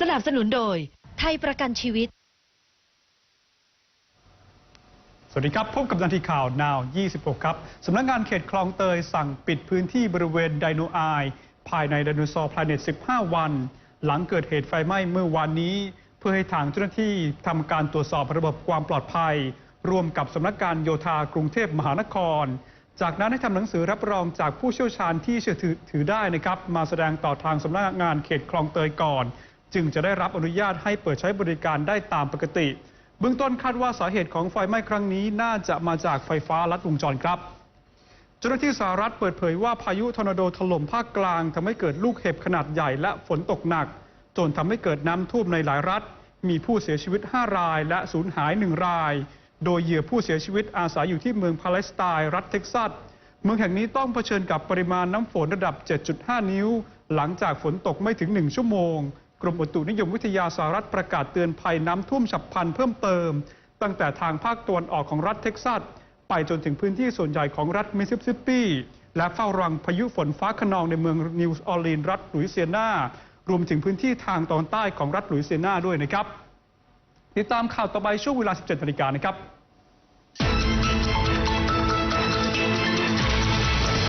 สนับสนุนโดย ไทยประกันชีวิต สวัสดีครับ พบกับนาทีข่าวนาว 26 ครับ สำนักงานเขตคลองเตยสั่งปิดพื้นที่บริเวณไดโนไอภายในไดโนเสาร์พลาเน็ต 15 วัน หลังเกิดเหตุไฟไหม้เมื่อวานนี้ เพื่อให้ทางเจ้าหน้าที่ทำการตรวจสอบระบบความปลอดภัยร่วมกับสำนักการโยธากรุงเทพมหานคร จากนั้นให้ทำหนังสือรับรองจากผู้เชี่ยวชาญที่เชื่อถือได้นะครับ มาแสดงต่อทางสำนักงานเขตคลองเตยก่อน จึงจะได้รับอนุญาตให้เปิดใช้บริการได้ตามปกติ เบื้องต้นคาดว่าสาเหตุของไฟไหม้ครั้งนี้น่าจะมาจากไฟฟ้าลัดวงจรครับ เจ้าหน้าที่สหรัฐเปิดเผยว่าพายุทอร์นาโดถล่มภาคกลางทำให้เกิดลูกเห็บขนาดใหญ่และฝนตกหนัก จนทำให้เกิดน้ำท่วมในหลายรัฐ มีผู้เสียชีวิต 5 ราย และสูญหาย 1 ราย โดยเหยื่อผู้เสียชีวิตอาศัยอยู่ที่เมืองปาเลสไตน์รัฐเท็กซัสเมืองแห่งนี้ต้องเผชิญกับปริมาณน้ำฝนระดับ 7.5 นิ้ว หลังจากฝนตกไม่ถึง 1 ชั่วโมง กรมอุตุนิยมวิทยาสหรัฐประกาศเตือนภัยน้ำท่วมฉับพลันเพิ่มเติม ตั้งแต่ทางภาคตะวันออกของรัฐเท็กซัส ไปจนถึงพื้นที่ส่วนใหญ่ของรัฐมิสซิสซิปปี และเฝ้าระวังพายุฝนฟ้าขนองในเมืองนิวออร์ลีนส์รัฐลุยเซียนารวมถึงพื้นที่ทางตอนใต้ของรัฐลุยเซียนาด้วยนะครับ ติดตามข่าวต่อไปช่วงเวลา 17นาฬิกานะครับ